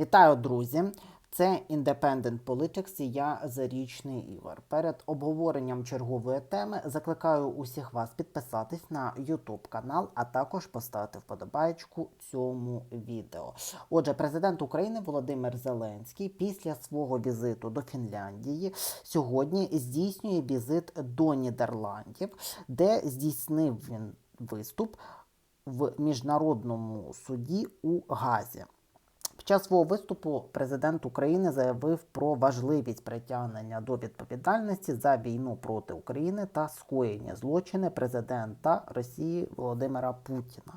Вітаю, друзі! Це Independent Politics і я Зарічний Ігор. Перед обговоренням чергової теми закликаю усіх вас підписатись на YouTube канал, а також поставити вподобайку цьому відео. Отже, президент України Володимир Зеленський після свого візиту до Фінляндії сьогодні здійснює візит до Нідерландів, де здійснив він виступ в міжнародному суді у Газі. Час свого виступу президент України заявив про важливість притягнення до відповідальності за війну проти України та скоєння злочини президента Росії Володимира Путіна.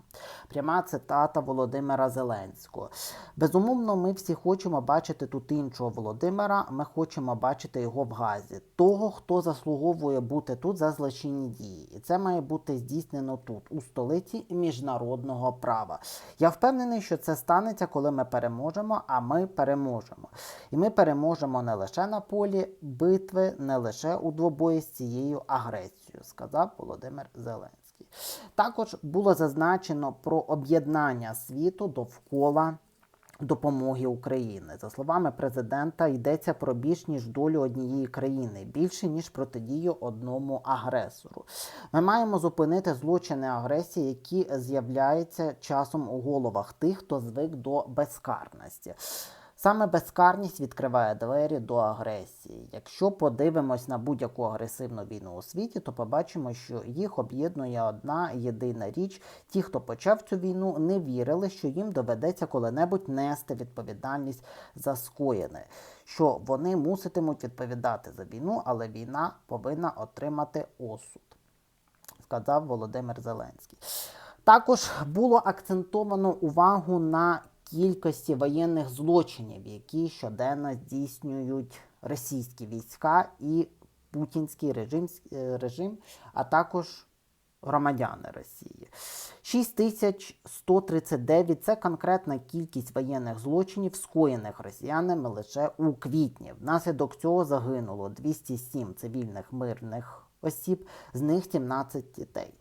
Пряма цитата Володимира Зеленського. Безумовно, ми всі хочемо бачити тут іншого Володимира. Ми хочемо бачити його в Газі, того, хто заслуговує бути тут за злочинні дії, і це має бути здійснено тут, у столиці міжнародного права. Я впевнений, що це станеться, коли ми переможемо, а ми переможемо. І ми переможемо не лише на полі битви, не лише у двобої з цією агресією, сказав Володимир Зеленський. Також було зазначено про об'єднання світу довкола. Допомоги України за словами президента, йдеться про більш ніж долю однієї країни, більше ніж протидію одному агресору. Ми маємо зупинити злочини агресії, які з'являються часом у головах тих, хто звик до безкарності. Саме безкарність відкриває двері до агресії. Якщо подивимось на будь-яку агресивну війну у світі, то побачимо, що їх об'єднує одна єдина річ: ті, хто почав цю війну, не вірили, що їм доведеться коли-небудь нести відповідальність за скоєне, що вони муситимуть відповідати за війну, але війна повинна отримати осуд, сказав Володимир Зеленський. Також було акцентовано увагу на кількості воєнних злочинів, які щоденно здійснюють російські війська і путінський режим, е, режим а також громадяни Росії. 6139 – це конкретна кількість воєнних злочинів, скоєних росіянами лише у квітні. Внаслідок цього загинуло 207 цивільних мирних осіб, з них 17 дітей.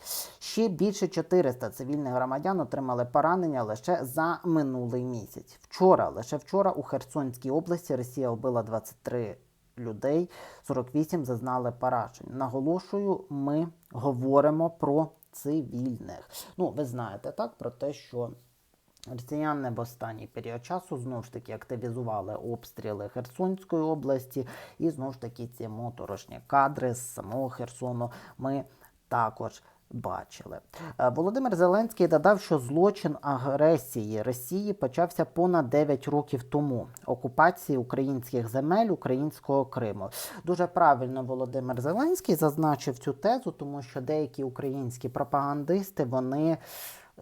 Ще більше 400 цивільних громадян отримали поранення лише за минулий місяць. Вчора, лише вчора, у Херсонській області Росія вбила 23 людей, 48 зазнали поражень. Наголошую, ми говоримо про цивільних. Ну, ви знаєте так про те, що. Росіяни в останній період часу знову ж таки активізували обстріли Херсонської області, і знову ж таки ці моторошні кадри з самого Херсону ми також бачили. Е, Володимир Зеленський додав, що злочин агресії Росії почався понад 9 років тому окупації українських земель українського Криму. Дуже правильно Володимир Зеленський зазначив цю тезу, тому що деякі українські пропагандисти вони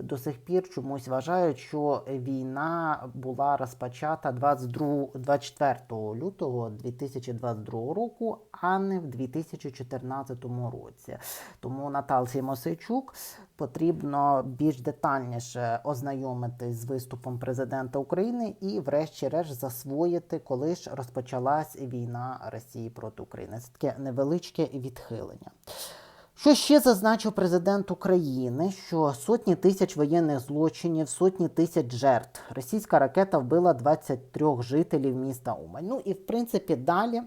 до сих пір чомусь вважають, що війна була розпочата 22, 24 лютого 2022 року, а не в 2014 році. Тому Наталці Мосейчук потрібно більш детальніше ознайомитись з виступом президента України і, врешті-решт, засвоїти, коли ж розпочалась війна Росії проти України. Це таке невеличке відхилення. Що ще зазначив президент України, що сотні тисяч воєнних злочинів, сотні тисяч жертв. Російська ракета вбила 23 жителів міста Умань. Ну і в принципі далі.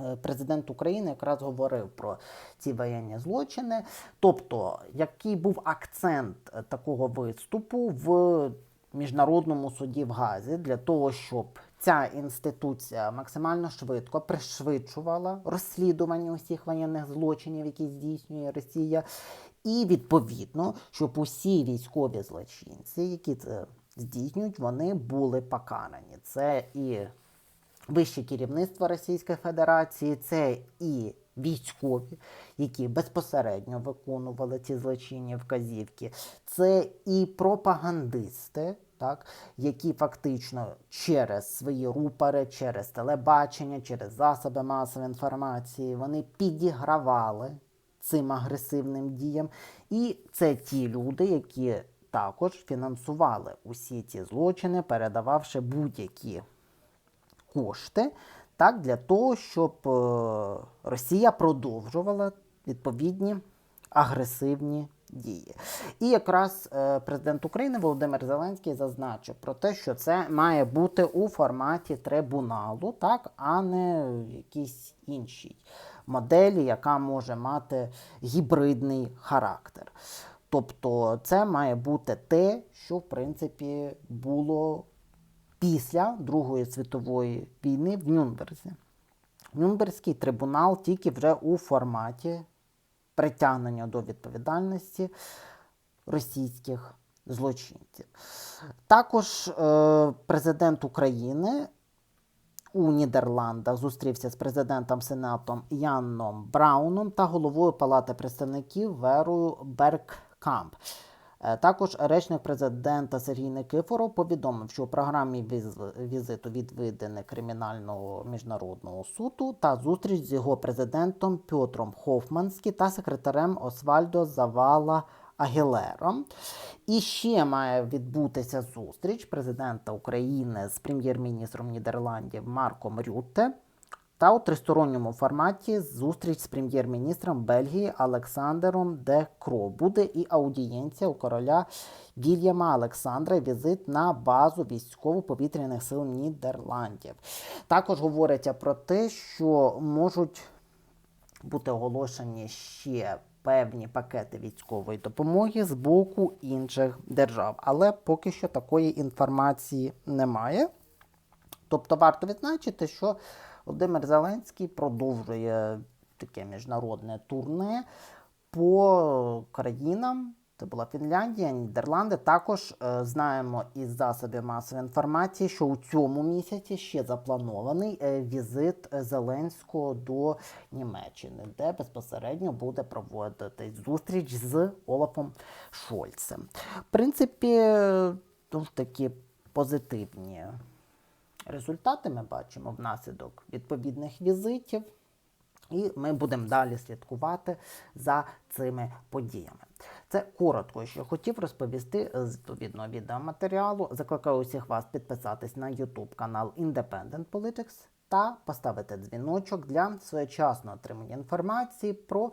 е, Президент України якраз говорив про ці воєнні злочини. Тобто, який був акцент е, такого виступу в міжнародному суді в Газі для того, щоб ця інституція максимально швидко пришвидшувала розслідування усіх воєнних злочинів, які здійснює Росія, і відповідно, щоб усі військові злочинці, які це здійснюють, вони були покарані. Це і вище керівництво Російської Федерації, це і військові, які безпосередньо виконували ці злочинні вказівки, це і пропагандисти. Так, які фактично через свої рупори, через телебачення, через засоби масової інформації вони підігравали цим агресивним діям. І це ті люди, які також фінансували усі ці злочини, передававши будь-які кошти так, для того, щоб е, Росія продовжувала відповідні агресивні дії. І якраз е, президент України Володимир Зеленський зазначив про те, що це має бути у форматі трибуналу, так, а не якійсь іншій моделі, яка може мати гібридний характер. Тобто це має бути те, що в принципі було після Другої світової війни в Нюрнберзі. Нюрнберзький трибунал тільки вже у форматі притягнення до відповідальності російських злочинців. Також е, президент України у Нідерландах зустрівся з президентом Сенатом Янном Брауном та головою Палати представників Верою Бергкамп. Е, Також речник президента Сергій Никифоров повідомив, що у програмі віз- візиту відведене кримінального міжнародного суду та зустріч з його президентом Пьотром Хофманським та секретарем Освальдо Завала Агілером. І ще має відбутися зустріч президента України з прем'єр-міністром Нідерландів Марком Рютте. Та у тристоронньому форматі зустріч з прем'єр-міністром Бельгії Олександром Де Кро. Буде і аудієнція у короля Вільяма Олександра, візит на базу військово-повітряних сил Нідерландів. Також говориться про те, що можуть бути оголошені ще певні пакети військової допомоги з боку інших держав. Але поки що такої інформації немає. Тобто варто відзначити, що Володимир Зеленський продовжує таке міжнародне турне по країнам. Це була Фінляндія, Нідерланди. Також е, знаємо із засобів масової інформації, що у цьому місяці ще запланований е, візит Зеленського до Німеччини, де безпосередньо буде проводитись зустріч з Олафом Шольцем. В принципі, е, дуже такі позитивні результати ми бачимо внаслідок відповідних візитів. І ми будемо далі слідкувати за цими подіями. Це коротко, що хотів розповісти з відповідного відеоматеріалу. Закликаю усіх вас підписатись на YouTube канал Independent Politics та поставити дзвіночок для своєчасного отримання інформації про